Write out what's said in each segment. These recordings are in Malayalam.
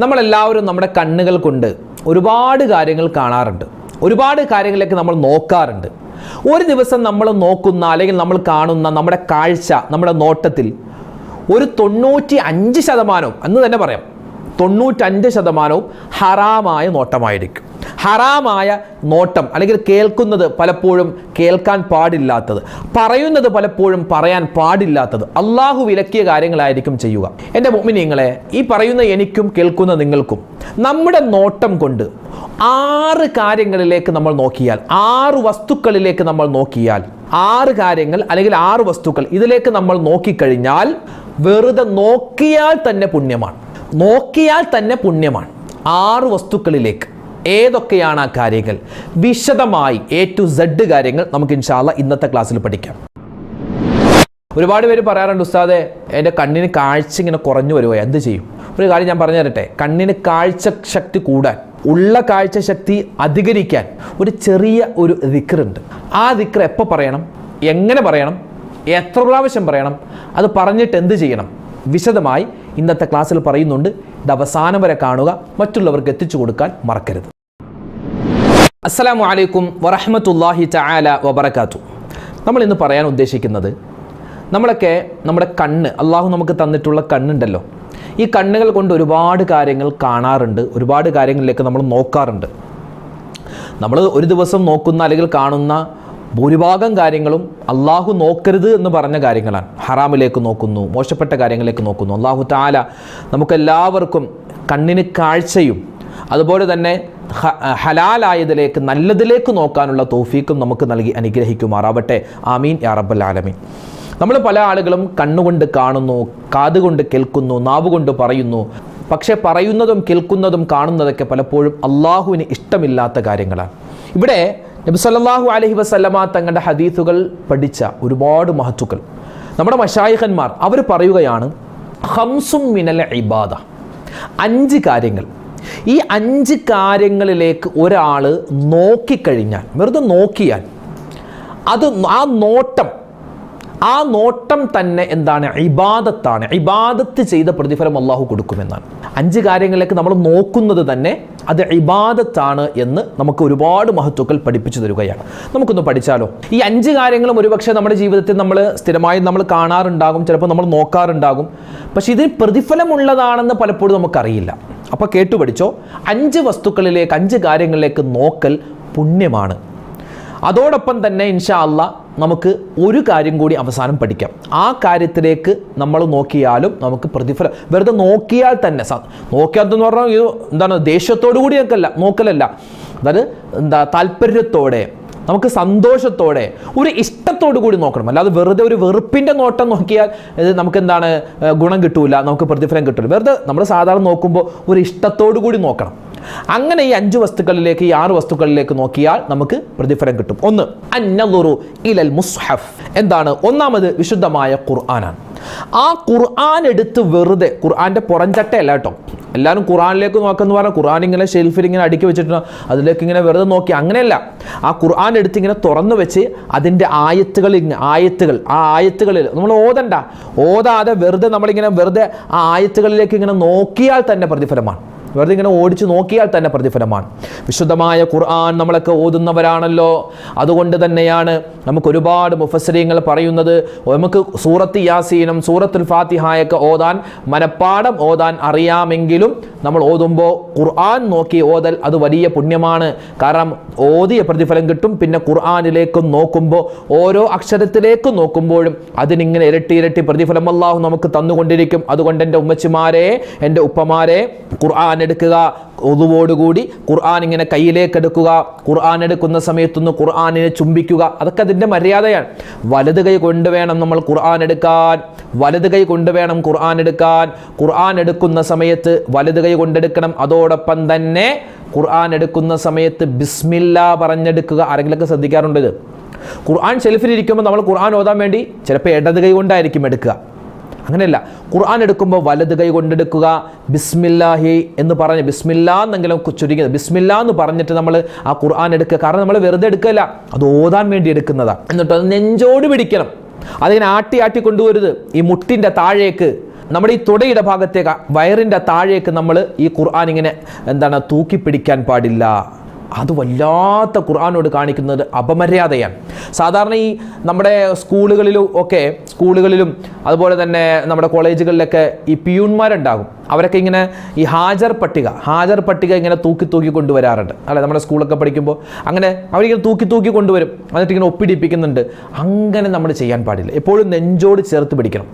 നമ്മളെല്ലാവരും നമ്മുടെ കണ്ണുകൾ കൊണ്ട് ഒരുപാട് കാര്യങ്ങൾ കാണാറുണ്ട്. ഒരുപാട് കാര്യങ്ങളിലേക്ക് നമ്മൾ നോക്കാറുണ്ട്. ഒരു ദിവസം നമ്മൾ നോക്കുന്ന അല്ലെങ്കിൽ നമ്മൾ കാണുന്ന നമ്മുടെ കാഴ്ച നമ്മുടെ നോട്ടത്തിൽ ഒരു തൊണ്ണൂറ്റി അഞ്ച് ശതമാനവും അന്ന് തന്നെ പറയാം തൊണ്ണൂറ്റഞ്ച് ശതമാനവും ഹറാമായ നോട്ടമായിരിക്കും. ഹറാമായ നോട്ടം അല്ലെങ്കിൽ കേൾക്കുന്നത് പലപ്പോഴും കേൾക്കാൻ പാടില്ലാത്തത് പറയുന്നത് പലപ്പോഴും പറയാൻ പാടില്ലാത്തത് അള്ളാഹു വിലക്കിയ കാര്യങ്ങളായിരിക്കും ചെയ്യുക. എന്റെ മുമ്മിനിങ്ങളെ ഈ പറയുന്ന എനിക്കും കേൾക്കുന്ന നിങ്ങൾക്കും നമ്മുടെ നോട്ടം കൊണ്ട് ആറ് കാര്യങ്ങളിലേക്ക് നമ്മൾ നോക്കിയാൽ ആറ് വസ്തുക്കളിലേക്ക് നമ്മൾ നോക്കിയാൽ ആറ് കാര്യങ്ങൾ അല്ലെങ്കിൽ ആറ് വസ്തുക്കൾ ഇതിലേക്ക് നമ്മൾ നോക്കിക്കഴിഞ്ഞാൽ വെറുതെ നോക്കിയാൽ തന്നെ പുണ്യമാണ്. നോക്കിയാൽ തന്നെ പുണ്യമാണ് ആറ് വസ്തുക്കളിലേക്ക്. ഏതൊക്കെയാണ് ആ കാര്യങ്ങൾ? വിശദമായി എ ടു സെഡ് കാര്യങ്ങൾ നമുക്ക് ഇൻഷാല്ല ഇന്നത്തെ ക്ലാസ്സിൽ പഠിക്കാം. ഒരുപാട് പേര് പറയാറുണ്ട് ഉസ്താദെ എന്റെ കണ്ണിന് കാഴ്ച ഇങ്ങനെ കുറഞ്ഞു വരുമോ എന്ത് ചെയ്യും? ഒരു കാര്യം ഞാൻ പറഞ്ഞു തരട്ടെ കണ്ണിന് കാഴ്ച ശക്തി കൂടാൻ ഉള്ള കാഴ്ച ശക്തി അധികരിക്കാൻ ഒരു ചെറിയ ഒരു ദിക്കറുണ്ട് ആ ദിക്കർ എപ്പോൾ പറയണം? എങ്ങനെ പറയണം? എത്ര പ്രാവശ്യം പറയണം? അത് പറഞ്ഞിട്ട് എന്ത് ചെയ്യണം? വിശദമായി ഇന്നത്തെ ക്ലാസ്സിൽ പറയുന്നുണ്ട് ഇത് അവസാനം വരെ കാണുക മറ്റുള്ളവർക്ക് എത്തിച്ചു കൊടുക്കാൻ മറക്കരുത്. അസ്സലാമു അലൈക്കും വറഹമത്തല്ലാഹി ചായാല വബറക്കാത്തു നമ്മൾ ഇന്ന് പറയാൻ ഉദ്ദേശിക്കുന്നത് നമ്മളൊക്കെ നമ്മുടെ കണ്ണ് അള്ളാഹു നമുക്ക് തന്നിട്ടുള്ള കണ്ണുണ്ടല്ലോ. ഈ കണ്ണുകൾ കൊണ്ട് ഒരുപാട് കാര്യങ്ങൾ കാണാറുണ്ട് ഒരുപാട് കാര്യങ്ങളിലേക്ക് നമ്മൾ നോക്കാറുണ്ട്. നമ്മൾ ഒരു ദിവസം നോക്കുന്ന അല്ലെങ്കിൽ കാണുന്ന ഭൂരിഭാഗം കാര്യങ്ങളും അള്ളാഹു നോക്കരുത് എന്ന് പറഞ്ഞ കാര്യങ്ങളാണ്. ഹറാമിലേക്ക് നോക്കുന്നു മോശപ്പെട്ട കാര്യങ്ങളിലേക്ക് നോക്കുന്നു. അള്ളാഹു താല നമുക്കെല്ലാവർക്കും കണ്ണിന് കാഴ്ചയും അതുപോലെ തന്നെ ഹലാലായതിലേക്ക് നല്ലതിലേക്ക് നോക്കാനുള്ള തോഫീക്കും നമുക്ക് നൽകി അനുഗ്രഹിക്കുമാറാവട്ടെ. ആമീൻ. യാ റബ്ബൽ ആലമീൻ. നമ്മൾ പല ആളുകളും കണ്ണുകൊണ്ട് കാണുന്നു കാതുകൊണ്ട് കേൾക്കുന്നു നാവുകൊണ്ട് പറയുന്നു. പക്ഷെ പറയുന്നതും കേൾക്കുന്നതും കാണുന്നതൊക്കെ പലപ്പോഴും അള്ളാഹുവിന് ഇഷ്ടമില്ലാത്ത കാര്യങ്ങളാണ്. ഇവിടെ നബി സല്ലല്ലാഹു അലൈഹി വസല്ലമ തങ്ങളുടെ ഹദീസുകൾ പഠിച്ച ഒരുപാട് മഹത്തുക്കൾ. നമ്മുടെ മഷായിഖന്മാർ അവർ പറയുകയാണ് ഹംസും മിനൽ ഇബാദ. അഞ്ച് കാര്യങ്ങൾ. ഈ അഞ്ച് കാര്യങ്ങളിലേക്ക് ഒരാൾ നോക്കിക്കഴിഞ്ഞാൽ വെറുതെ നോക്കിയാൽ അത് ആ നോട്ടം ആ നോട്ടം തന്നെ എന്താണ്? ഇബാദത്താണ്. ഇബാദത്ത് ചെയ്ത പ്രതിഫലം അള്ളാഹു കൊടുക്കുമെന്നാണ്. അഞ്ച് കാര്യങ്ങളിലേക്ക് നമ്മൾ നോക്കുന്നത് തന്നെ അത് ഇബാദത്താണ് എന്ന് നമുക്ക് ഒരുപാട് മഹത്വക്കൾ പഠിപ്പിച്ചു തരികയാണ്. നമുക്കൊന്ന് പഠിച്ചാലോ? ഈ അഞ്ച് കാര്യങ്ങളും ഒരുപക്ഷെ നമ്മുടെ ജീവിതത്തിൽ നമ്മൾ സ്ഥിരമായി നമ്മൾ കാണാറുണ്ടാകും ചിലപ്പോൾ നമ്മൾ നോക്കാറുണ്ടാകും. പക്ഷേ ഇതിന് പ്രതിഫലമുള്ളതാണെന്ന് പലപ്പോഴും നമുക്കറിയില്ല. അപ്പോൾ കേട്ടു പഠിച്ചോ അഞ്ച് വസ്തുക്കളിലേക്ക് അഞ്ച് കാര്യങ്ങളിലേക്ക് നോക്കൽ പുണ്യമാണ്. അതോടൊപ്പം തന്നെ ഇൻഷാ അല്ല നമുക്ക് ഒരു കാര്യം കൂടി അവസാനം പഠിക്കാം. ആ കാര്യത്തിലേക്ക് നമ്മൾ നോക്കിയാലും നമുക്ക് പ്രതിഫലം വെറുതെ നോക്കിയാൽ തന്നെ നോക്കിയാൽ പറഞ്ഞാൽ എന്താണ് ദേഷ്യത്തോടു കൂടി നോക്കല്ല നോക്കലല്ല. അതായത് എന്താ താല്പര്യത്തോടെ നമുക്ക് സന്തോഷത്തോടെ ഒരു ഇഷ്ടത്തോടു കൂടി നോക്കണം. അല്ലാതെ വെറുതെ ഒരു വെറുപ്പിന്റെ നോട്ടം നോക്കിയാൽ നമുക്ക് എന്താണ് ഗുണം കിട്ടൂല നമുക്ക് പ്രതിഫലം കിട്ടില്ല വെറുതെ നമ്മൾ സാധാരണ നോക്കുമ്പോൾ ഒരു ഇഷ്ടത്തോടു കൂടി നോക്കണം. അങ്ങനെ ഈ അഞ്ച് വസ്തുക്കളിലേക്ക് ഈ ആറ് വസ്തുക്കളിലേക്ക് നോക്കിയാൽ നമുക്ക് പ്രതിഫലം കിട്ടും. ഒന്ന് അന്നലുറു ഇലൽ മുസ്ഹഫ്. എന്താണ്? ഒന്നാമത് വിശുദ്ധമായ ഖുർആനാണ്. ആ ഖുർആൻ എടുത്ത് വെറുതെ ഖുർആന്റെ പുറംചട്ടയല്ല കേട്ടോ. എല്ലാവരും ഖുറാനിലേക്ക് നോക്കുന്ന പറഞ്ഞാൽ ഖുറാൻ ഇങ്ങനെ ഷെൽഫിൽ ഇങ്ങനെ അടുക്കി വെച്ചിട്ടുണ്ട് അതിലേക്ക് ഇങ്ങനെ വെറുതെ നോക്കി. അങ്ങനെയല്ല. ആ ഖുർആൻ എടുത്ത് ഇങ്ങനെ തുറന്നു വെച്ച് അതിന്റെ ആയത്തുകൾ ആയത്തുകൾ ആ ആയത്തുകളിൽ നമ്മൾ ഓതണ്ട. ഓതാതെ വെറുതെ നമ്മളിങ്ങനെ വെറുതെ ആ ആയത്തുകളിലേക്ക് ഇങ്ങനെ നോക്കിയാൽ തന്നെ പ്രതിഫലമാണ്. വെറുതെ ഇങ്ങനെ ഓടിച്ചു നോക്കിയാൽ തന്നെ പ്രതിഫലമാണ്. വിശുദ്ധമായ ഖുർആൻ നമ്മളൊക്കെ ഓതുന്നവരാണല്ലോ. അതുകൊണ്ട് തന്നെയാണ് നമുക്ക് ഒരുപാട് മുഫസരീങ്ങൾ പറയുന്നത്. നമുക്ക് സൂറത്ത് യാസീനും സൂറത്തുൽ ഫാത്തിഹായൊക്കെ ഓതാൻ മനപ്പാടം ഓതാൻ അറിയാമെങ്കിലും നമ്മൾ ഓതുമ്പോൾ ഖുർആൻ നോക്കി ഓതൽ അത് വലിയ പുണ്യമാണ്. കാരണം ഓതിയ പ്രതിഫലം കിട്ടും. പിന്നെ ഖുർആാനിലേക്കും നോക്കുമ്പോൾ ഓരോ അക്ഷരത്തിലേക്കും നോക്കുമ്പോഴും അതിനിങ്ങനെ ഇരട്ടി ഇരട്ടി പ്രതിഫലം അല്ലാഹു നമുക്ക് തന്നുകൊണ്ടിരിക്കും. അതുകൊണ്ട് എന്റെ ഉമ്മച്ചിമാരെ എന്റെ ഉപ്പമാരെ ഖുർആൻ എടുക്കുക. ഒതുവോടുകൂടി ഖുർആൻ ഇങ്ങനെ കയ്യിലേക്ക് എടുക്കുക ഖുർആൻ എടുക്കുന്ന സമയത്തൊന്ന് ഖുർആാനിനെ ചുംബിക്കുക. അതൊക്കെ അതിന്റെ മര്യാദയാണ്. വലത് കൈ കൊണ്ടുവേണം നമ്മൾ ഖുർആൻ എടുക്കാൻ. വലത് കൈ കൊണ്ടുവേണം ഖുർആൻ എടുക്കാൻ. ഖുർആൻ എടുക്കുന്ന സമയത്ത് വലത് കൈ കൊണ്ടെടുക്കണം. അതോടൊപ്പം തന്നെ ഖുർആൻ എടുക്കുന്ന സമയത്ത് ബിസ്മില്ല പറഞ്ഞെടുക്കുക. ആരെങ്കിലൊക്കെ ശ്രദ്ധിക്കാറുണ്ട് ഇത്? ഖുർആൻ ഷെൽഫിലിരിക്കുമ്പോൾ നമ്മൾ ഖുർആൻ ഓതാൻ വേണ്ടി ചിലപ്പോൾ ഇടത് കൈ കൊണ്ടായിരിക്കും എടുക്കുക. അങ്ങനെയല്ല ഖുർആൻ എടുക്കുമ്പോൾ വലത് കൈ കൊണ്ടെടുക്കുക ബിസ്മില്ലാഹി എന്ന് പറഞ്ഞ് ബിസ്മില്ല എന്നെങ്കിലും ചുരുങ്ങിയത് ബിസ്മില്ല എന്ന് പറഞ്ഞിട്ട് നമ്മൾ ആ ഖുർആൻ എടുക്കുക. കാരണം നമ്മൾ വെറുതെ എടുക്കല്ല അത് ഓതാൻ വേണ്ടി എടുക്കുന്നതാണ് എന്നിട്ട് അത് നെഞ്ചോട് പിടിക്കണം. അതിങ്ങനെ ആട്ടി ആട്ടി കൊണ്ടുവരുത് ഈ മുട്ടിന്റെ താഴേക്ക് നമ്മുടെ ഈ തുടയുടെ ഭാഗത്തേക്ക് വയറിന്റെ താഴേക്ക് നമ്മൾ ഈ ഖുർആൻ ഇങ്ങനെ എന്താണ് തൂക്കി പിടിക്കാൻ പാടില്ല. അത് വല്ലാത്ത ഖുർആാനോട് കാണിക്കുന്നത് അപമര്യാദയാണ്. സാധാരണ ഈ നമ്മുടെ സ്കൂളുകളിലും ഒക്കെ സ്കൂളുകളിലും അതുപോലെ തന്നെ നമ്മുടെ കോളേജുകളിലൊക്കെ ഈ പിയൂൺമാരുണ്ടാകും. അവരൊക്കെ ഇങ്ങനെ ഈ ഹാജർ പട്ടിക ഹാജർ പട്ടിക ഇങ്ങനെ തൂക്കി തൂക്കി കൊണ്ടുവരാറുണ്ട്. അല്ലെ? നമ്മുടെ സ്കൂളൊക്കെ പഠിക്കുമ്പോൾ അങ്ങനെ അവരിങ്ങനെ തൂക്കി തൂക്കി കൊണ്ടുവരും. എന്നിട്ട് ഇങ്ങനെ ഒപ്പിടിപ്പിക്കുന്നുണ്ട്. അങ്ങനെ നമ്മൾ ചെയ്യാൻ പാടില്ല. എപ്പോഴും നെഞ്ചോട് ചേർത്ത് പിടിക്കണം.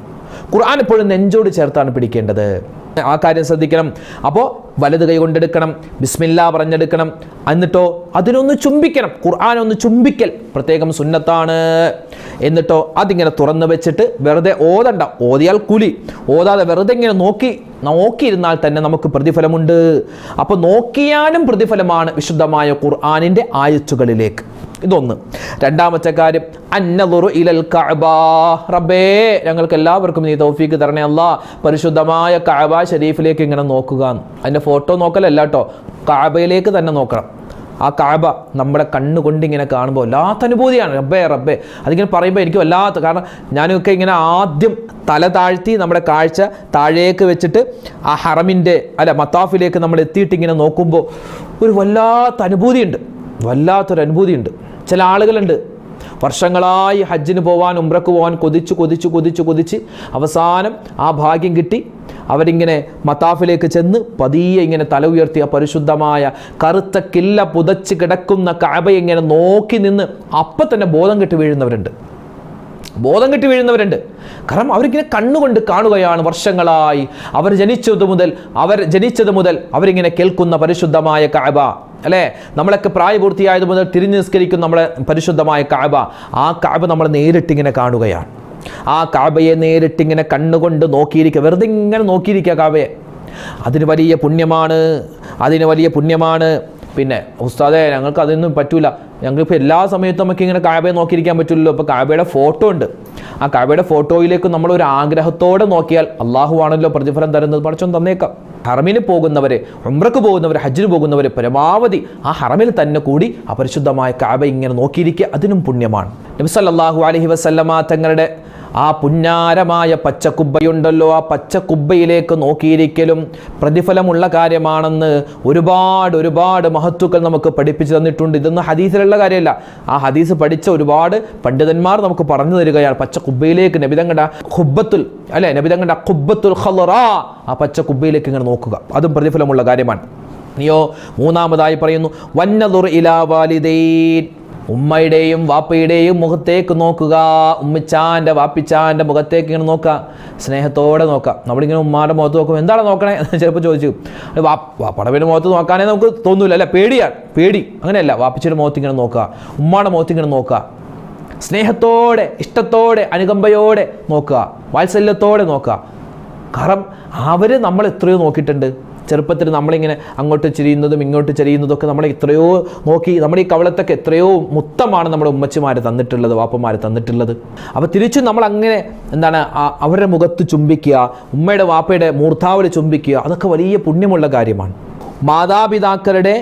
ഖുർആൻ എപ്പോഴും നെഞ്ചോട് ചേർത്താണ് പിടിക്കേണ്ടത്. ആ കാര്യം ശ്രദ്ധിക്കണം. അപ്പോൾ വലത് കൈ കൊണ്ടെടുക്കണം ബിസ്മില്ല പറഞ്ഞെടുക്കണം. എന്നിട്ടോ അതിനൊന്ന് ചുംബിക്കണം. ഖുർആൻ ഒന്ന് ചുംബിക്കൽ. പ്രത്യേകം സുന്നത്താണ്. എന്നിട്ടോ അതിങ്ങനെ തുറന്നു വെച്ചിട്ട് വെറുതെ ഓതണ്ട. ഓതിയാൽ കുലി. ഓതാതെ വെറുതെ ഇങ്ങനെ നോക്കി നോക്കിയിരുന്നാൽ തന്നെ നമുക്ക് പ്രതിഫലമുണ്ട്. അപ്പോൾ നോക്കിയാലും പ്രതിഫലമാണ് വിശുദ്ധമായ ഖുർആാനിന്റെ ആയത്തുകളിലേക്ക്. ഇതൊന്ന്. രണ്ടാമത്തെ കാര്യം ഇലൽ റബ്ബേ ഞങ്ങൾക്ക് എല്ലാവർക്കും നീ തൗഫീക്ക് തരണേ അല്ല. പരിശുദ്ധമായ കഅബ ഷരീഫിലേക്ക് ഇങ്ങനെ നോക്കുക. അതിന്റെ ഫോട്ടോ നോക്കലല്ല കേട്ടോ കഅബയിലേക്ക് തന്നെ നോക്കണം. ആ കാബ നമ്മുടെ കണ്ണുകൊണ്ട് ഇങ്ങനെ കാണുമ്പോൾ വല്ലാത്ത അനുഭൂതിയാണ്. റബ്ബേ റബ്ബേ. അതിങ്ങനെ പറയുമ്പോൾ എനിക്ക് വല്ലാത്ത കാരണം ഞാനൊക്കെ ഇങ്ങനെ ആദ്യം തല താഴ്ത്തി നമ്മുടെ കാഴ്ച താഴേക്ക് വെച്ചിട്ട് ആ ഹറമിന്റെ അല്ല മത്താഫിലേക്ക് നമ്മൾ എത്തിയിട്ട് ഇങ്ങനെ നോക്കുമ്പോൾ ഒരു വല്ലാത്ത അനുഭൂതിയുണ്ട്. വല്ലാത്തൊരു അനുഭൂതിയുണ്ട്. ചില ആളുകളുണ്ട് വർഷങ്ങളായി ഹജ്ജിന് പോവാൻ ഉംറക്ക് പോവാൻ കൊതിച്ച് കൊതിച്ച് കൊതിച്ച് കൊതിച്ച് അവസാനം ആ ഭാഗ്യം കിട്ടി. അവരിങ്ങനെ മത്താഫിലേക്ക് ചെന്ന് പതിയെ ഇങ്ങനെ തല ഉയർത്തി ആ പരിശുദ്ധമായ കറുത്ത കില്ല പുതച്ച് കിടക്കുന്ന കാബ ഇങ്ങനെ നോക്കി നിന്ന് അപ്പം തന്നെ ബോധം കെട്ട് വീഴുന്നവരുണ്ട്. ബോധം കെട്ടി വീഴുന്നവരുണ്ട്. കാരണം അവരിങ്ങനെ കണ്ണുകൊണ്ട് കാണുകയാണ് വർഷങ്ങളായി. അവർ ജനിച്ചത് മുതൽ അവർ ജനിച്ചത് മുതൽ അവരിങ്ങനെ കേൾക്കുന്ന പരിശുദ്ധമായ കാബ. അല്ലേ? നമ്മളൊക്കെ പ്രായപൂർത്തിയായത് മുതൽ തിരിഞ്ഞു നിസ്കരിക്കും നമ്മളെ പരിശുദ്ധമായ കാബ. ആ കാബ നമ്മൾ നേരിട്ടിങ്ങനെ കാണുകയാണ്. ആ കാബയെ നേരിട്ടിങ്ങനെ കണ്ണുകൊണ്ട് നോക്കിയിരിക്കുക വെറുതെ ഇങ്ങനെ നോക്കിയിരിക്കുക കാബയെ. അതിന് വലിയ പുണ്യമാണ്. അതിന് വലിയ പുണ്യമാണ്. പിന്നെ ഉസ്താദെ ഞങ്ങൾക്ക് അതൊന്നും പറ്റൂല. ഞങ്ങൾക്ക് എല്ലാ സമയത്തും നമുക്ക് ഇങ്ങനെ കാബയെ നോക്കിയിരിക്കാൻ പറ്റില്ലല്ലോ. അപ്പോൾ കാബയുടെ ഫോട്ടോ ഉണ്ട്. ആ കാബയുടെ ഫോട്ടോയിലേക്ക് നമ്മൾ ഒരു ആഗ്രഹത്തോടെ നോക്കിയാൽ അള്ളാഹു ആണല്ലോ പ്രതിഫലം തരുന്നത്. പഠിച്ചോ തന്നേക്കാം. ഹറമിന് പോകുന്നവർ ഉംറക്ക് പോകുന്നവർ ഹജ്ജിന് പോകുന്നവർ പരമാവധി ആ ഹറമിൽ തന്നെ കൂടി അപരിശുദ്ധമായ പരിശുദ്ധമായ കാബ ഇങ്ങനെ നോക്കിയിരിക്കുക. അതിനും പുണ്യമാണ്. നബി സല്ലല്ലാഹു അലൈഹി വസല്ലമ തങ്ങളുടെ ആ പുന്നാരമായ പച്ചക്കുബ്ബയുണ്ടല്ലോ. ആ പച്ചക്കുബ്ബയിലേക്ക് നോക്കിയിരിക്കലും പ്രതിഫലമുള്ള കാര്യമാണെന്ന് ഒരുപാട് ഒരുപാട് മഹത്വക്കൾ നമുക്ക് പഠിപ്പിച്ചു തന്നിട്ടുണ്ട്. ഇതൊന്നും ഹദീസിലുള്ള കാര്യമല്ല. ആ ഹദീസ് പഠിച്ച ഒരുപാട് പണ്ഡിതന്മാർ നമുക്ക് പറഞ്ഞു തരികയാണ്. പച്ചക്കുബ്ബയിലേക്ക് നബിതങ്ങട ഖുബത്തുൽ അല്ലെ? നബിതങ്ങട ഖുബത്തുൽ ഖലറ. ആ പച്ചക്കുബ്ബയിലേക്ക് ഇങ്ങനെ നോക്കുക. അതും പ്രതിഫലമുള്ള കാര്യമാണ്. നീയോ മൂന്നാമതായി പറയുന്നു വന്നതുർ ഇലാ വാലിദൈൻ. ഉമ്മയുടെയും വാപ്പയുടെയും മുഖത്തേക്ക് നോക്കുക. ഉമ്മിച്ചാന്റെ വാപ്പിച്ചാന്റെ മുഖത്തേക്ക് ഇങ്ങനെ നോക്കുക. സ്നേഹത്തോടെ നോക്കാം നമ്മളിങ്ങനെ ഉമ്മാന്റെ മുഖത്ത് നോക്കും എന്താണ് നോക്കണേ എന്ന് ചിലപ്പോൾ ചോദിച്ചു. വാ വാപ്പടവിന്റെ മുഖത്ത് നോക്കാനേ നമുക്ക് തോന്നില്ല അല്ല പേടിയാണ് പേടി. അങ്ങനെയല്ല വാപ്പിച്ചിയുടെ മുഖത്ത് ഇങ്ങനെ നോക്കുക. ഉമ്മാടെ മുഖത്ത് ഇങ്ങനെ നോക്കുക. സ്നേഹത്തോടെ ഇഷ്ടത്തോടെ അനുകമ്പയോടെ നോക്കുക. വാത്സല്യത്തോടെ നോക്കുക. കാരണം അവർ നമ്മൾ എത്രയോ നോക്കിയിട്ടുണ്ട്. ചെറുപ്പത്തിൽ നമ്മളിങ്ങനെ അങ്ങോട്ട് ചിരിയുന്നതും ഇങ്ങോട്ട് ചിരിയുന്നതും ഒക്കെ നമ്മളെ എത്രയോ നോക്കി നമ്മുടെ ഈ കവളത്തൊക്കെ എത്രയോ മുത്തമാണ് നമ്മുടെ ഉമ്മച്ചിമാർ തന്നിട്ടുള്ളത് വാപ്പന്മാർ തന്നിട്ടുള്ളത്. അപ്പോൾ തിരിച്ചു നമ്മൾ അങ്ങനെ എന്താണ് അവരുടെ മുഖത്ത് ചുംബിക്കുക ഉമ്മയുടെ വാപ്പയുടെ മൂർധാവിൽ ചുംബിക്കുക അതൊക്കെ വലിയ പുണ്യമുള്ള കാര്യമാണ്. മാതാപിതാക്കളുടെ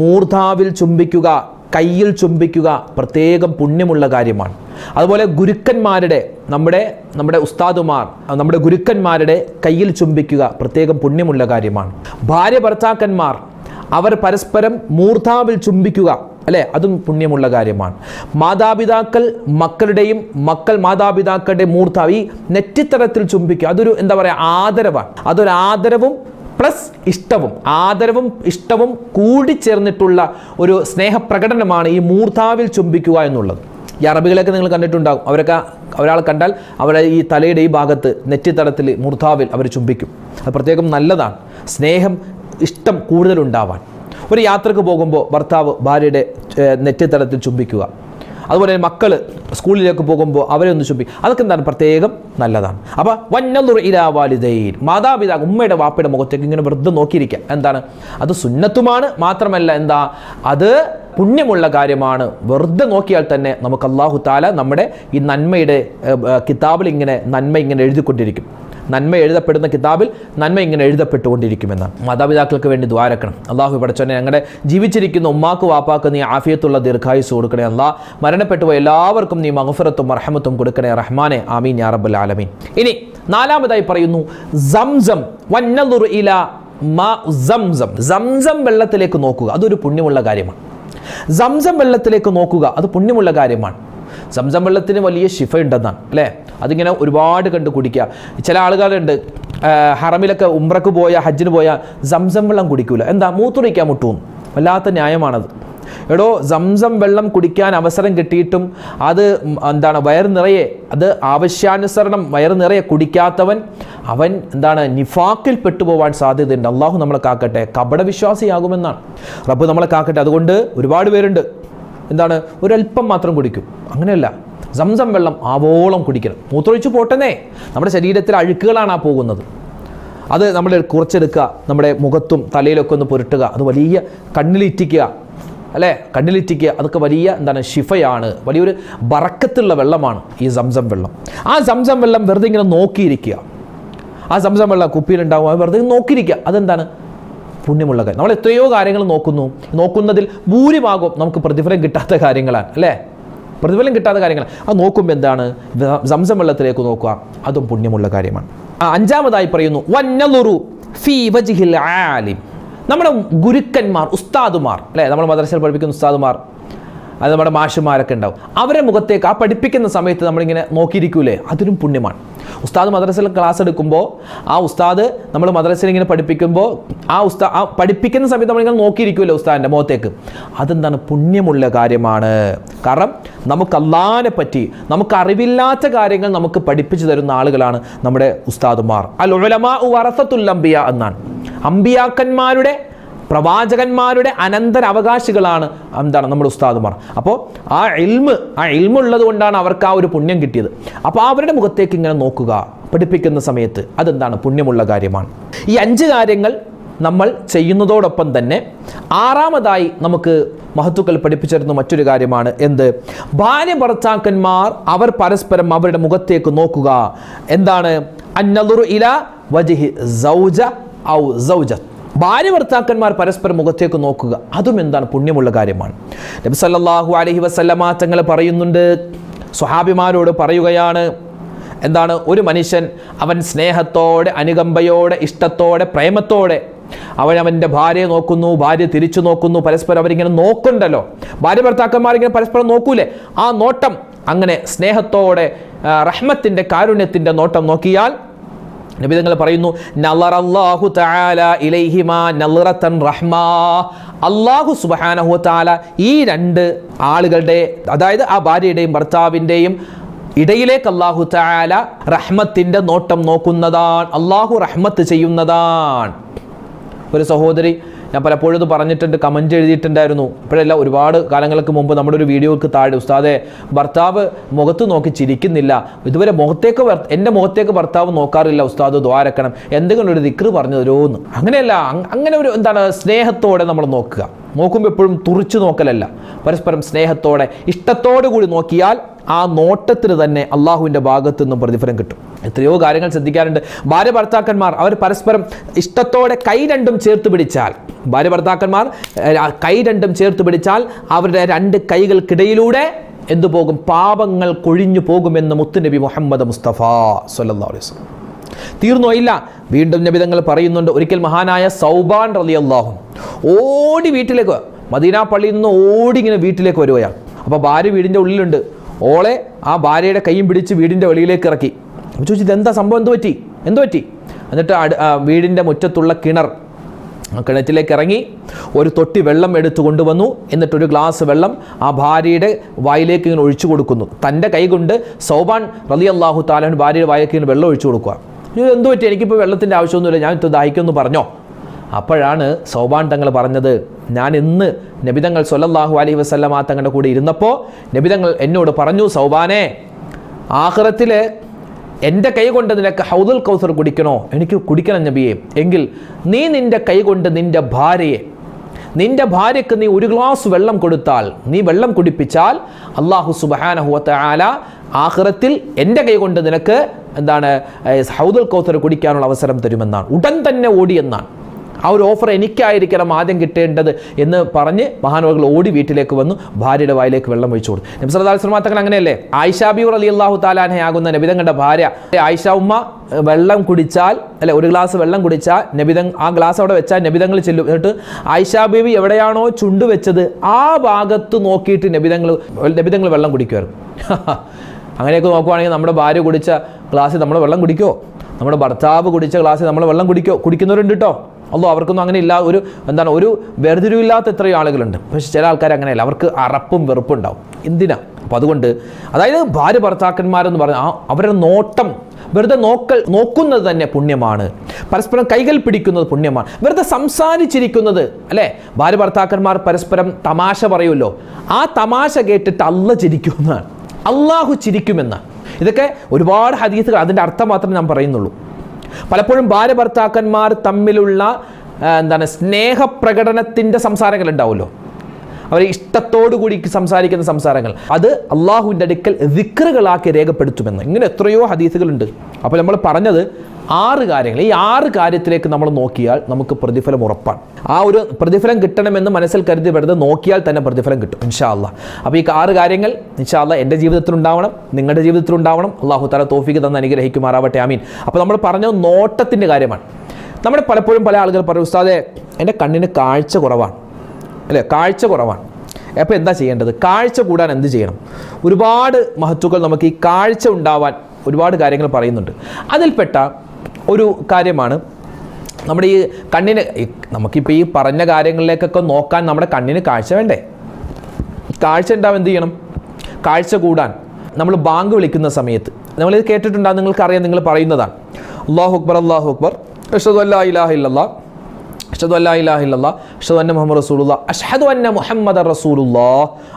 മൂർധാവിൽ ചുംബിക്കുക കയ്യിൽ ചുംബിക്കുക പ്രത്യേകം പുണ്യമുള്ള കാര്യമാണ്. അതുപോലെ ഗുരുക്കന്മാരുടെ നമ്മുടെ നമ്മുടെ ഉസ്താദുമാർ നമ്മുടെ ഗുരുക്കന്മാരുടെ കയ്യിൽ ചുംബിക്കുക പ്രത്യേകം പുണ്യമുള്ള കാര്യമാണ്. ഭാര്യ ഭർത്താക്കന്മാർ അവർ പരസ്പരം മൂർധാവിൽ ചുംബിക്കുക അല്ലേ? അതും പുണ്യമുള്ള കാര്യമാണ്. മാതാപിതാക്കൾ മക്കളുടെയും മക്കൾ മാതാപിതാക്കളുടെ മൂർധാവ് ഈ നെറ്റിത്തരത്തിൽ ചുംബിക്കുക. അതൊരു എന്താ പറയുക ആദരവാണ്. അതൊരു ആദരവും പ്ലസ് ഇഷ്ടവും ആദരവും ഇഷ്ടവും കൂടിച്ചേർന്നിട്ടുള്ള ഒരു സ്നേഹപ്രകടനമാണ് ഈ മൂർധാവിൽ ചുംബിക്കുക എന്നുള്ളത്. ഈ അറബികളൊക്കെ നിങ്ങൾ കണ്ടിട്ടുണ്ടാകും. അവരൊക്കെ ഒരാൾ കണ്ടാൽ അവരെ ഈ തലയുടെ ഈ ഭാഗത്ത് നെറ്റിത്തടത്തിൽ മൂർധാവിൽ അവർ ചുംബിക്കും. അത് പ്രത്യേകം നല്ലതാണ്. സ്നേഹം ഇഷ്ടം കൂടുതലുണ്ടാവാൻ. ഒരു യാത്രയ്ക്ക് പോകുമ്പോൾ ഭർത്താവ് ഭാര്യയുടെ നെറ്റിത്തടത്തിൽ ചുംബിക്കുക. അതുപോലെ മക്കൾ സ്കൂളിലേക്ക് പോകുമ്പോൾ അവരെ ഒന്ന് ചുമ്പി അതൊക്കെ എന്താണ്? പ്രത്യേകം നല്ലതാണ്. അപ്പോൾ വന്നതുർ ഇലാവാലിദൈൻ മാതാപിതാക്കൾ ഉമ്മയുടെ വാപ്പയുടെ മുഖത്തേക്ക് ഇങ്ങനെ വെറുതെ നോക്കിയിരിക്കുക എന്താണ്? അത് സുന്നത്തുമാണ്. മാത്രമല്ല എന്താ? അത് പുണ്യമുള്ള കാര്യമാണ്. വെറുതെ നോക്കിയാൽ തന്നെ നമുക്ക് അള്ളാഹു താല നമ്മുടെ ഈ നന്മയുടെ കിതാബിൽ ഇങ്ങനെ നന്മ ഇങ്ങനെ എഴുതിക്കൊണ്ടിരിക്കും. നന്മ എഴുതപ്പെടുന്ന കിതാബിൽ നന്മ ഇങ്ങനെ എഴുതപ്പെട്ടുകൊണ്ടിരിക്കുമെന്നാണ് മാതാപിതാക്കൾക്ക് വേണ്ടി ദ്വാരക്കണം അള്ളാഹു പഠിച്ചോനെ ഞങ്ങളുടെ ജീവിച്ചിരിക്കുന്ന ഉമ്മാക്ക് വാപ്പാക്ക് നീ ആഫിയത്തുള്ള ദീർഘായുസ് കൊടുക്കണേ അല്ലാ. മരണപ്പെട്ടു പോയ എല്ലാവർക്കും നീ മഹഫറത്തും മർഹമത്തും കൊടുക്കണേ റഹ്മാനെ. ആമീൻ യാ റബ്ബൽ ആലമീൻ. ഇനി നാലാമതായി പറയുന്നു സംസം ഇല മാ സംസം. സംസം വെള്ളത്തിലേക്ക് നോക്കുക. അതൊരു പുണ്യമുള്ള കാര്യമാണ്. സംസം വെള്ളത്തിലേക്ക് നോക്കുക. അത് പുണ്യമുള്ള കാര്യമാണ്. സംസം വെള്ളത്തിന് വലിയ ശിഫ ഉണ്ടെന്നാണ് അല്ലേ? അതിങ്ങനെ ഒരുപാട് കണ്ട് കുടിക്കുക ചില ആളുകളുണ്ട് ഹറമിലൊക്കെ ഉംറക്ക് പോയ ഹജ്ജിന് പോയ സംസം വെള്ളം കുടിക്കൂല. എന്താ മൂത്തൊഴിക്കാൻ മുട്ടും? വല്ലാത്ത ന്യായമാണത്. എടോ സംസം വെള്ളം കുടിക്കാൻ അവസരം കിട്ടിയിട്ടും അത് എന്താണ് വയർ നിറയെ അത് ആവശ്യാനുസരണം വയർ നിറയെ കുടിക്കാത്തവൻ അവൻ എന്താണ് നിഫാക്കിൽ പെട്ടുപോകാൻ സാധ്യതയുണ്ട്. അള്ളാഹു നമ്മളെ കാക്കട്ടെ. കപടവിശ്വാസിയാകുമെന്നാണ്. റബ്ബ് നമ്മളെ കാക്കട്ടെ. അതുകൊണ്ട് ഒരുപാട് പേരുണ്ട്. എന്താണ്? ഒരല്പം മാത്രം കുടിക്കും. അങ്ങനെയല്ല. സംസം വെള്ളം ആവോളം കുടിക്കണം. മൂത്രമൊഴിച്ച് പോട്ടെന്നേ. നമ്മുടെ ശരീരത്തിലെ അഴുക്കുകളാണ് ആ പോകുന്നത്. അത് നമ്മൾ കുറച്ചെടുക്കുക. നമ്മുടെ മുഖത്തും തലയിലൊക്കെ ഒന്ന് പുരട്ടുക. അത് വലിയ കണ്ണിലിറ്റിക്കുക. അല്ലേ? കണ്ണിലിറ്റിക്കുക. അതൊക്കെ വലിയ എന്താണ്? ശിഫയാണ്. വലിയൊരു ബറക്കത്തുള്ള വെള്ളമാണ് ഈ സംസം വെള്ളം. ആ സംസം വെള്ളം വെറുതെ ഇങ്ങനെ നോക്കിയിരിക്കുക. ആ സംസം വെള്ളം കുപ്പിയിലുണ്ടാകും അത് വെറുതെ നോക്കിയിരിക്കുക. അതെന്താണ്? പുണ്യമുള്ള കാര്യം നമ്മൾ എത്രയോ കാര്യങ്ങൾ നോക്കുന്നു. നോക്കുന്നതിൽ ഭൂരിഭാഗവും നമുക്ക് പ്രതിഫലം കിട്ടാത്ത കാര്യങ്ങളാണ് അല്ലേ? പ്രതിഫലം കിട്ടാത്ത കാര്യങ്ങൾ. അത് നോക്കുമ്പോൾ എന്താണ്? സംസം വെള്ളത്തിലേക്ക് നോക്കുക. അതും പുണ്യമുള്ള കാര്യമാണ്. അഞ്ചാമതായി പറയുന്നു വന്നലുറു ഫീ ആലിം. നമ്മുടെ ഗുരുക്കന്മാർ ഉസ്താദുമാർ അല്ലേ? നമ്മൾ മദ്രസയിൽ പഠിപ്പിക്കുന്ന ഉസ്താദുമാർ അത് നമ്മുടെ മാഷുമാരൊക്കെ ഉണ്ടാവും. അവരെ മുഖത്തേക്ക് ആ പഠിപ്പിക്കുന്ന സമയത്ത് നമ്മളിങ്ങനെ നോക്കിയിരിക്കൂലേ? അതൊരു പുണ്യമാണ്. ഉസ്താദ് മദ്രസയിൽ ക്ലാസ് എടുക്കുമ്പോൾ ആ ഉസ്താദ് നമ്മൾ മദ്രസയിൽ ഇങ്ങനെ പഠിപ്പിക്കുമ്പോൾ ആ ഉസ്താ ആ പഠിപ്പിക്കുന്ന സമയത്ത് നമ്മളിങ്ങനെ നോക്കിയിരിക്കുമല്ലോ ഉസ്താദിന്റെ മുഖത്തേക്ക്? അതെന്താണ് പുണ്യമുള്ള കാര്യമാണ്. കാരണം നമുക്ക് അള്ളാനെ പറ്റി നമുക്ക് അറിവില്ലാത്ത കാര്യങ്ങൾ നമുക്ക് പഠിപ്പിച്ചു തരുന്ന ആളുകളാണ് നമ്മുടെ ഉസ്താദുമാർ. അൽ ഉലമാ വറസത്തുൽ എന്നാണ്. അമ്പിയാക്കന്മാരുടെ പ്രവാചകന്മാരുടെ അനന്തര അവകാശികളാണ് എന്താണ് നമ്മുടെ ഉസ്താദുമാർ. അപ്പോൾ ആ ഇൽമ് ആ ഇൽമുള്ളത് കൊണ്ടാണ് അവർക്ക് ആ ഒരു പുണ്യം കിട്ടിയത്. അപ്പോൾ അവരുടെ മുഖത്തേക്ക് ഇങ്ങനെ നോക്കുക പഠിപ്പിക്കുന്ന സമയത്ത് അതെന്താണ് പുണ്യമുള്ള കാര്യമാണ്. ഈ അഞ്ച് കാര്യങ്ങൾ നമ്മൾ ചെയ്യുന്നതോടൊപ്പം തന്നെ ആറാമതായി നമുക്ക് മഹത്തുക്കൾ പഠിപ്പിച്ചിരുന്ന മറ്റൊരു കാര്യമാണ് എന്ത്? ഭാര്യ ഭർത്താക്കന്മാർ അവർ പരസ്പരം അവരുടെ മുഖത്തേക്ക് നോക്കുക. എന്താണ്? അന്നലുറു ഇല വജിഹി സൗജ ഔ സൗജത്ത് ഭാര്യ ഭർത്താക്കന്മാർ പരസ്പരം മുഖത്തേക്ക് നോക്കുക. അതും എന്താണ് പുണ്യമുള്ള കാര്യമാണ്. നബി സല്ലല്ലാഹു അലൈഹി വസല്ലമ തങ്ങൾ പറയുന്നുണ്ട് സ്വഹാഭിമാരോട് പറയുകയാണ് എന്താണ് ഒരു മനുഷ്യൻ അവൻ സ്നേഹത്തോടെ അനുകമ്പയോടെ ഇഷ്ടത്തോടെ പ്രേമത്തോടെ അവൻ അവന്റെ ഭാര്യയെ നോക്കുന്നു ഭാര്യ തിരിച്ചു നോക്കുന്നു പരസ്പരം അവരിങ്ങനെ നോക്കുന്നുണ്ടല്ലോ ഭാര്യ ഭർത്താക്കന്മാർ ഇങ്ങനെ പരസ്പരം നോക്കൂലേ? ആ നോട്ടം അങ്ങനെ സ്നേഹത്തോടെ റഹ്മത്തിന്റെ കാരുണ്യത്തിന്റെ നോട്ടം നോക്കിയാൽ നബിതങ്ങൾ പറയുന്നു നളറല്ലാഹു തആല ഇലൈഹിമാ നളറത്തൻ റഹ്മാ. അല്ലാഹു സുബ്ഹാനഹു തആല ഈ രണ്ട് ആളുകളുടെ അതായത് ആ ഭാര്യയുടെയും ഭർത്താവിന്റെയും ഇടയിലേക്ക് അള്ളാഹു തആല റഹ്മത്തിന്റെ നോട്ടം നോക്കുന്നതാണ് അള്ളാഹു റഹ്മത്ത് ചെയ്യുന്നതാണ്. ഒരു സഹോദരി ഞാൻ പലപ്പോഴും ഇത് പറഞ്ഞിട്ടുണ്ട് കമന്റ് എഴുതിയിട്ടുണ്ടായിരുന്നു. ഇപ്പോഴല്ല ഒരുപാട് കാലങ്ങൾക്ക് മുമ്പ് നമ്മുടെ ഒരു വീഡിയോക്ക് താഴെ ഉസ്താദെ ഭർത്താവ് മുഖത്ത് നോക്കി ചിരിക്കുന്നില്ല. ഇതുവരെ മുഖത്തേക്ക് എന്റെ മുഖത്തേക്ക് ഭർത്താവ് നോക്കാറില്ല ഉസ്താദ് ദ്വാരക്കണം എന്തെങ്കിലും ഒരു ദിക്റ് പറഞ്ഞു തരുമോന്ന് അങ്ങനെയല്ല അങ്ങനെ ഒരു എന്താണ് സ്നേഹത്തോടെ നമ്മൾ നോക്കുക. നോക്കുമ്പോൾ എപ്പോഴും തുറിച്ചു നോക്കലല്ല. പരസ്പരം സ്നേഹത്തോടെ ഇഷ്ടത്തോടു കൂടി നോക്കിയാൽ ആ നോട്ടത്തിന് തന്നെ അള്ളാഹുവിന്റെ ഭാഗത്തു നിന്നും പ്രതിഫലം കിട്ടും. എത്രയോ കാര്യങ്ങൾ ശ്രദ്ധിക്കാറുണ്ട്. ഭാര്യ ഭർത്താക്കന്മാർ അവർ പരസ്പരം ഇഷ്ടത്തോടെ കൈ രണ്ടും ചേർത്ത് പിടിച്ചാൽ ഭാര്യ ഭർത്താക്കന്മാർ കൈ രണ്ടും ചേർത്ത് പിടിച്ചാൽ അവരുടെ രണ്ട് കൈകൾക്കിടയിലൂടെ എന്തു പോകും? പാപങ്ങൾ കൊഴിഞ്ഞു പോകുമെന്ന് മുത്തുനബി മുഹമ്മദ് മുസ്തഫ അലൈഹി വസല്ലം. തീർന്നോ ഇല്ല. വീണ്ടും നബിതങ്ങൾ പറയുന്നുണ്ട് ഒരിക്കൽ മഹാനായ സൗബാൻ റലി അള്ളാഹു ഓടി വീട്ടിലേക്ക്. മദീന പള്ളിയിൽ നിന്ന് ഓടി ഇങ്ങനെ വീട്ടിലേക്ക് വരുകയാണ് അപ്പോൾ ഭാര്യ വീടിന്റെ ഉള്ളിലുണ്ട്. ഓളെ ആ ഭാര്യയുടെ കൈയും പിടിച്ച് വീടിന്റെ വെളിയിലേക്ക് ഇറക്കി. അപ്പോൾ ചോദിച്ചു ഇതെന്താ സംഭവം? എന്ത് പറ്റി? എന്ത് പറ്റി? എന്നിട്ട് വീടിന്റെ മുറ്റത്തുള്ള കിണർ കിണറ്റിലേക്ക് ഇറങ്ങി ഒരു തൊട്ടി വെള്ളം എടുത്തു കൊണ്ടുവന്നു. എന്നിട്ടൊരു ഗ്ലാസ് വെള്ളം ആ ഭാര്യയുടെ വായിലേക്ക് ഇങ്ങനെ ഒഴിച്ചു കൊടുക്കുന്നു. തന്റെ കൈകൊണ്ട് സൗബാൻ റലി അള്ളാഹു താലാൻ ഭാര്യയുടെ വായിലേക്ക് ഇങ്ങനെ വെള്ളം ഒഴിച്ചു കൊടുക്കുക ഇത് എന്ത് പറ്റി? എനിക്കിപ്പോൾ വെള്ളത്തിന്റെ ആവശ്യമൊന്നുമില്ല. ഞാൻ ഇത് ദാഹിക്കുമെന്ന് പറഞ്ഞോ? അപ്പോഴാണ് സൗബാൻ തങ്ങൾ പറഞ്ഞത് ഞാൻ ഇന്ന് നബിതങ്ങൾ സൊല്ലാഹു അലൈഹി വസ്ലമാ തങ്ങളുടെ കൂടെ ഇരുന്നപ്പോൾ നബിതങ്ങൾ എന്നോട് പറഞ്ഞു സൗബാനെ ആഹ്റത്തിൽ എന്റെ കൈ കൊണ്ട് നിനക്ക് ഹൗദൽ കൗസർ കുടിക്കണോ? എനിക്ക് കുടിക്കണം നബിയെ. എങ്കിൽ നീ നിന്റെ കൈ കൊണ്ട് നിന്റെ ഭാര്യയെ നിന്റെ ഭാര്യയ്ക്ക് നീ ഒരു ഗ്ലാസ് വെള്ളം കൊടുത്താൽ നീ വെള്ളം കുടിപ്പിച്ചാൽ അള്ളാഹു സുബാനഹുവത്ത ആല ആഹ്റത്തിൽ എന്റെ കൈ കൊണ്ട് നിനക്ക് എന്താണ് ഹൗദൽ കൗസർ കുടിക്കാനുള്ള അവസരം തരുമെന്നാണ്. ഉടൻ തന്നെ ഓടിയെന്നാണ് ആ ഒരു ഓഫർ എനിക്കായിരിക്കണം ആദ്യം കിട്ടേണ്ടത് എന്ന് പറഞ്ഞ് മഹാനവകൾ ഓടി വീട്ടിലേക്ക് വന്നു. ഭാര്യയുടെ വായിലേക്ക് വെള്ളം ഒഴിച്ചു കൊടുത്തു. നബ്സല്ലാ സ്വലമാത്തങ്ങൾ അങ്ങനെയല്ലേ? ആയിഷാബിർ അലി അള്ളാഹു താലാനയാകുന്ന നബിതങ്ങളുടെ ഭാര്യ. ആയിഷ ഉമ്മ വെള്ളം കുടിച്ചാൽ അല്ലെ ഒരു ഗ്ലാസ് വെള്ളം കുടിച്ചാൽ നബിത ആ ഗ്ലാസ് അവിടെ വെച്ചാൽ നബിതങ്ങൾ ചെല്ലും. എന്നിട്ട് ആയിഷാ ബീവി എവിടെയാണോ ചുണ്ടു വെച്ചത് ആ ഭാഗത്ത് നോക്കിയിട്ട് നബിതങ്ങൾ നബിതങ്ങൾ വെള്ളം കുടിക്കുമായിരുന്നു അങ്ങനെയൊക്കെ നോക്കുവാണെങ്കിൽ നമ്മുടെ ഭാര്യ കുടിച്ച ഗ്ലാസ്സിൽ നമ്മൾ വെള്ളം കുടിക്കുമോ നമ്മുടെ ഭർത്താവ് കുടിച്ച ഗ്ലാസ്സിൽ നമ്മൾ വെള്ളം കുടിക്കോ? കുടിക്കുന്നവരുണ്ട് കേട്ടോ അല്ലോ അവർക്കൊന്നും അങ്ങനെ ഇല്ല ഒരു എന്താണ് ഒരു വേർതിരിവില്ലാത്ത എത്രയോ ആളുകളുണ്ട്. പക്ഷെ ചില ആൾക്കാർ അങ്ങനെയല്ല അവർക്ക് അറപ്പും വെറുപ്പും ഉണ്ടാവും. എന്തിനാ? അപ്പം അതുകൊണ്ട് അതായത് ഭാര്യ ഭർത്താക്കന്മാരെന്ന് പറഞ്ഞാൽ ആ അവരുടെ നോട്ടം വെറുതെ നോക്കൽ നോക്കുന്നത് തന്നെ പുണ്യമാണ്. പരസ്പരം കൈകൾ പിടിക്കുന്നത് പുണ്യമാണ്. വെറുതെ സംസാരിച്ചിരിക്കുന്നത് അല്ലേ? ഭാര്യ ഭർത്താക്കന്മാർ പരസ്പരം തമാശ പറയുമല്ലോ. ആ തമാശ കേട്ടിട്ട് അല്ല ചിരിക്കുമെന്നാണ് അള്ളാഹു ചിരിക്കുമെന്നാണ്. ഇതൊക്കെ ഒരുപാട് ഹദീസുകൾ അതിന്റെ അർത്ഥം മാത്രമേ ഞാൻ പറയുന്നുള്ളൂ. പലപ്പോഴും ഭാര്യ ഭർത്താക്കന്മാർ തമ്മിലുള്ള എന്താണ് സ്നേഹപ്രകടനത്തിന്റെ സംസാരങ്ങൾ ഉണ്ടാവുമല്ലോ. അവർ ഇഷ്ടത്തോടു കൂടി സംസാരിക്കുന്ന സംസാരങ്ങൾ. അത് അള്ളാഹുവിന്റെ അടുക്കൽ വിക്രുകളാക്കി രേഖപ്പെടുത്തുമെന്ന്. ഇങ്ങനെ എത്രയോ ഹദീസുകളുണ്ട്. അപ്പോൾ നമ്മൾ പറഞ്ഞത് ആറ് കാര്യങ്ങൾ. ഈ ആറ് കാര്യത്തിലേക്ക് നമ്മൾ നോക്കിയാൽ നമുക്ക് പ്രതിഫലം ഉറപ്പാണ്. ആ ഒരു പ്രതിഫലം കിട്ടണമെന്ന് മനസ്സിൽ കരുതി വരുന്നത് നോക്കിയാൽ തന്നെ പ്രതിഫലം കിട്ടും ഇൻഷാല്ല അപ്പോൾ ഈ ആറ് കാര്യങ്ങൾ ഇൻഷാല്ല എന്റെ ജീവിതത്തിൽ ഉണ്ടാവണം നിങ്ങളുടെ ജീവിതത്തിൽ ഉണ്ടാവണം. അള്ളാഹു തല തോഫിക്ക് തന്ന് അനുഗ്രഹിക്കുമാറാവട്ടെ ആമീൻ. അപ്പോൾ നമ്മൾ പറഞ്ഞ നോട്ടത്തിന്റെ കാര്യമാണ്. നമ്മുടെ പലപ്പോഴും പല ആളുകൾ പറയും ഉസ്താദെ എന്റെ കണ്ണിന് കാഴ്ച കുറവാണ്. അല്ലേ? കാഴ്ച കുറവാണ്. അപ്പോൾ എന്താ ചെയ്യേണ്ടത്? കാഴ്ച കൂടാൻ എന്ത് ചെയ്യണം? ഒരുപാട് മഹത്വങ്ങൾ നമുക്ക് ഈ കാഴ്ച ഉണ്ടാവാൻ ഒരുപാട് കാര്യങ്ങൾ പറയുന്നുണ്ട്. അതിൽപ്പെട്ട ഒരു കാര്യമാണ്. നമ്മുടെ ഈ കണ്ണിന് നമുക്കിപ്പോൾ ഈ പറഞ്ഞ കാര്യങ്ങളിലേക്കൊക്കെ നോക്കാൻ നമ്മുടെ കണ്ണിന് കാഴ്ച വേണ്ടേ? കാഴ്ച ഉണ്ടാവും എന്ത് ചെയ്യണം? കാഴ്ച കൂടാൻ. നമ്മൾ ബാങ്ക് വിളിക്കുന്ന സമയത്ത് നമ്മളിത് കേട്ടിട്ടുണ്ടാകും നിങ്ങൾക്കറിയാം നിങ്ങൾ പറയുന്നതാണ്. അള്ളാഹു അക്ബർ അള്ളാഹു അക്ബർ. അല്ലാ ഇലാഹ അഷ്ഹദു അല്ലാ ഇലാഹ അന്ന മുഹമ്മദ് റസൂലുള്ള അഷ്ഹദു അന്ന മുഹമ്മദ് റസൂലുള്ള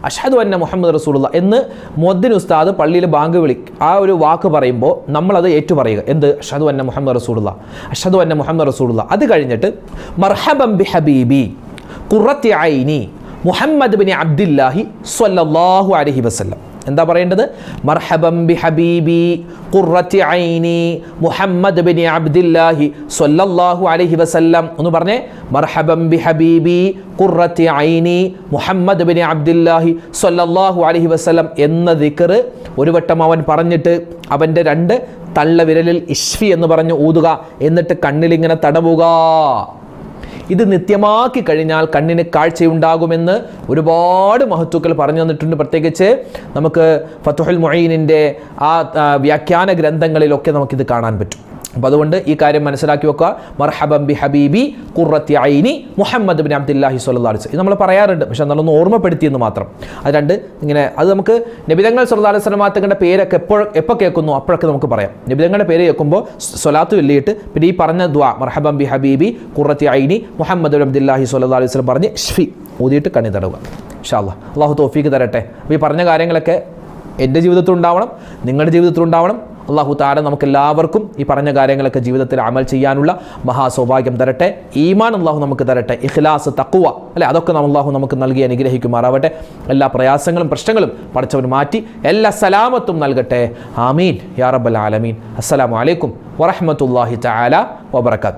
അഷ്ഹദു അന്ന മുഹമ്മദ് റസൂലുള്ള എന്ന് മൊദ്ദിൻ ഉസ്താദ് പള്ളിയിൽ ബാങ്ക് വിളി ആ ഒരു വാക്ക് പറയുമ്പോൾ നമ്മളത് ഏറ്റുപറയുക. എന്ത്? അഷ്ഹദു അന്ന മുഹമ്മദ് റസൂലുള്ള അഷ്ഹദു അന്ന മുഹമ്മദ് റസൂലുള്ള. അത് കഴിഞ്ഞിട്ട് മർഹബം ബി ഹബീബി കുറത്തി ഐനി മുഹമ്മദ് ബിൻ അബ്ദില്ലാഹി സ്വല്ലല്ലാഹു അലഹി വസല്ലം. എന്താ പറയേണ്ടത്? മർഹബം ബി ഹബീബി ഖുറത്തി ഐനി മുഹമ്മദ് ബിൻ അബ്ദില്ലാഹി സ്വല്ലല്ലാഹു അലൈഹി വസല്ലം എന്ന് പറഞ്ഞേ മർഹബം ബി ഹബീബി ഖുറത്തി ഐനി മുഹമ്മദ് ബിൻ അബ്ദില്ലാഹി സ്വല്ലല്ലാഹു അലൈഹി വസല്ലം എന്ന ദിക്ർ ഒരു വട്ടം അവൻ പറഞ്ഞിട്ട് അവന്റെ രണ്ട് തള്ള വിരലിൽ ഇഷ്ഫി എന്ന് പറഞ്ഞ് ഊതുക. എന്നിട്ട് കണ്ണിലിങ്ങനെ തടവുക. ഇത് നിത്യമാക്കി കഴിഞ്ഞാൽ കണ്ണിന് കാഴ്ചയുണ്ടാകുമെന്ന് ഒരുപാട് മഹത്വക്കൾ പറഞ്ഞു തന്നിട്ടുണ്ട്. പ്രത്യേകിച്ച് നമുക്ക് ഫത്തുഹുൽ മൊയ്നിന്റെ ആ വ്യാഖ്യാന ഗ്രന്ഥങ്ങളിലൊക്കെ നമുക്കിത് കാണാൻ പറ്റും. അപ്പോൾ അതുകൊണ്ട് ഈ കാര്യം മനസ്സിലാക്കി വെക്കുക. മർഹബം ബി ഹബീബി കുറത്തി ഐനി മുഹമ്മദ് ബിൻ അബ്ദുല്ലാഹി സ്വല്ലാ അലൈഹി വസല്ലം ഇത് നമ്മൾ പറയാറുണ്ട്. പക്ഷെ എന്നാലൊന്ന് ഓർമ്മപ്പെടുത്തിയെന്ന് മാത്രം. അത് രണ്ട് ഇങ്ങനെ അത് നമുക്ക് നബിതങ്ങൾ സുല്ലാ അലൈഹി വസല്ലം തങ്ങളുടെ പേരൊക്കെ എപ്പോൾ എപ്പോൾ കേൾക്കുന്നു അപ്പോഴൊക്കെ നമുക്ക് പറയാം. നബിതങ്ങളുടെ പേര് കേൾക്കുമ്പോൾ സ്വലാത്ത് വെല്ലിയിട്ട് പിന്നെ ഈ പറഞ്ഞ ദ്വാ മർഹബം ബി ഹബീബി കുറത്തി ഐനി മുഹമ്മദ് ബിൻ അബ്ദുല്ലാഹി സ്വല്ലാ അലൈഹി വസല്ലം പറഞ്ഞ് ഷ്ഫി ഊതിയിട്ട് കണ്ണി തടവുക. ഇൻഷാ അല്ലാ അള്ളാഹു തോഫീക്ക് തരട്ടെ. അപ്പോൾ ഈ പറഞ്ഞ കാര്യങ്ങളൊക്കെ എന്റെ ജീവിതത്തിൽ ഉണ്ടാവണം നിങ്ങളുടെ ജീവിതത്തിൽ ഉണ്ടാവണം. അള്ളാഹു താര നമുക്ക് എല്ലാവർക്കും ഈ പറഞ്ഞ കാര്യങ്ങളൊക്കെ ജീവിതത്തിൽ അമൽ ചെയ്യാനുള്ള മഹാസൗഭാഗ്യം തരട്ടെ. ഈമാൻ അള്ളാഹു നമുക്ക് തരട്ടെ. ഇഖ്ലാസ് തക്കുവ അല്ലെ? അതൊക്കെ നമ്മൾ അള്ളാഹു നമുക്ക് നൽകി അനുഗ്രഹിക്കുമാറാവട്ടെ. എല്ലാ പ്രയാസങ്ങളും പ്രശ്നങ്ങളും പഠിച്ചവർ മാറ്റി എല്ലാ സലാമത്തും നൽകട്ടെ. ആമീൻ. യാ റബ്ബൽ ആലമീൻ. അസ്സലാമു അലൈക്കും വറഹ്മത്തുള്ളാഹി തആല വബറകാതുഹു.